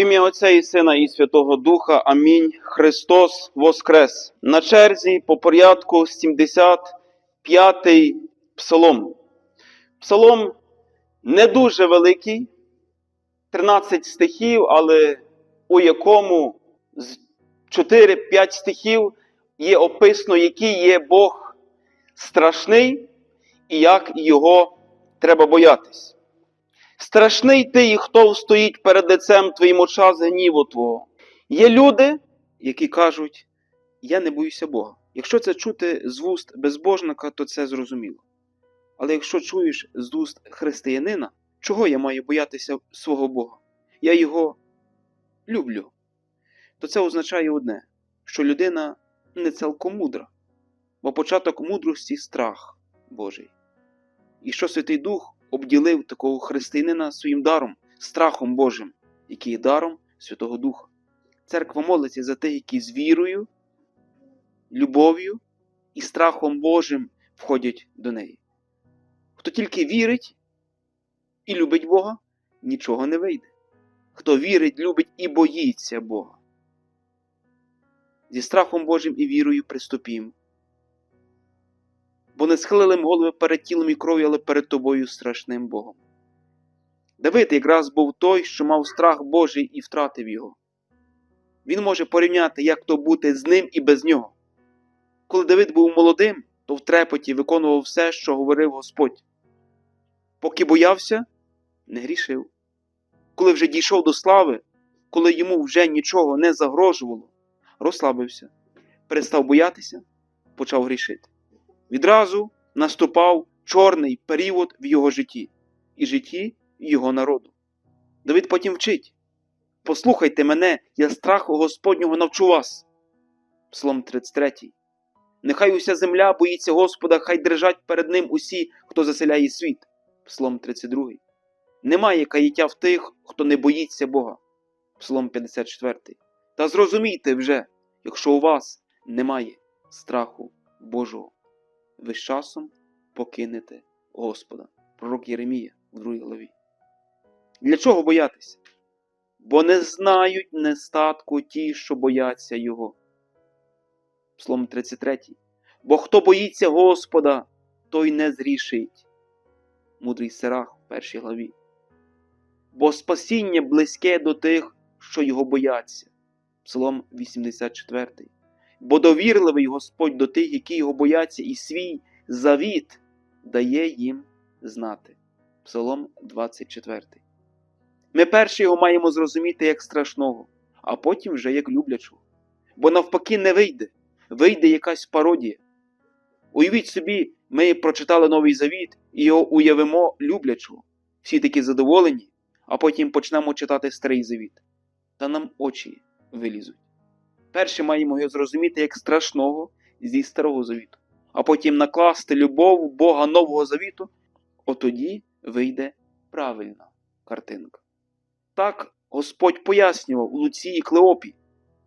Ім'я Отця і Сина і Святого Духа. Амінь. Христос Воскрес. На черзі по порядку 75-й псалом. Псалом не дуже великий, 13 стихів, але у якому з 4-5 стихів є описано, який є Бог страшний і як його треба боятись. Страшний ти хто стоїть перед лицем твоїм оча гніву Твого. Є люди, які кажуть, я не боюся Бога. Якщо це чути з вуст безбожника, то це зрозуміло. Але якщо чуєш з уст християнина, чого я маю боятися свого Бога? Я його люблю. То це означає одне, що людина не цілком мудра, бо початок мудрості страх Божий. І що Святий Дух обділив такого християнина своїм даром, страхом Божим, який є даром Святого Духа. Церква молиться за тих, які з вірою, любов'ю і страхом Божим входять до неї. Хто тільки вірить і любить Бога, нічого не вийде. Хто вірить, любить і боїться Бога. Зі страхом Божим і вірою приступім. Бо не схилили голови перед тілом і кров'ю, але перед тобою страшним Богом. Давид якраз був той, що мав страх Божий і втратив його. Він може порівняти, як то бути з ним і без нього. Коли Давид був молодим, то в трепоті виконував все, що говорив Господь. Поки боявся, не грішив. Коли вже дійшов до слави, коли йому вже нічого не загрожувало, розслабився, перестав боятися, почав грішити. Відразу наступав чорний період в його житті і житті його народу. Давид потім вчить: Послухайте мене, я страху Господнього навчу вас. Псалом 33. Нехай уся земля боїться Господа, хай дрижать перед ним усі, хто заселяє світ. Псалом 32. Немає каяття в тих, хто не боїться Бога. Псалом 54. Та зрозумійте вже, якщо у вас немає страху Божого, ви з часом покинете Господа. Пророк Єремія в 2 главі. Для чого боятися? Бо не знають нестатку ті, що бояться Його. Псалом 33. Бо хто боїться Господа, той не зрішить. Мудрий Сирах в першій главі. Бо спасіння близьке до тих, що його бояться. Псалом 84. Бо довірливий Господь до тих, які його бояться, і свій завіт дає їм знати. Псалом 24. Ми перше його маємо зрозуміти як страшного, а потім вже як люблячого. Бо навпаки не вийде, вийде якась пародія. Уявіть собі, ми прочитали Новий Завіт і його уявимо люблячого. Всі такі задоволені, а потім почнемо читати Старий Завіт. Та нам очі вилізуть. Перше маємо його зрозуміти як страшного зі Старого Завіту, а потім накласти любов Бога Нового Завіту, отоді вийде правильна картинка. Так Господь пояснював у Луці і Клеопі,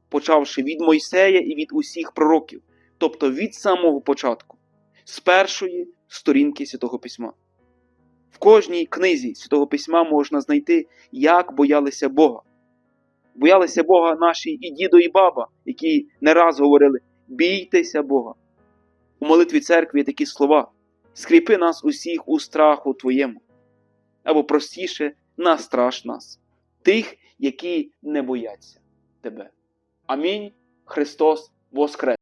почавши від Мойсея і від усіх пророків, тобто від самого початку, з першої сторінки Святого Письма. В кожній книзі Святого Письма можна знайти, як боялися Бога. Боялися Бога наші і дідо, і баба, які не раз говорили: бійтеся Бога. У молитві церкви є такі слова: скріпи нас усіх у страху Твоєму. Або простіше, настраш нас, тих, які не бояться Тебе. Амінь. Христос Воскрес!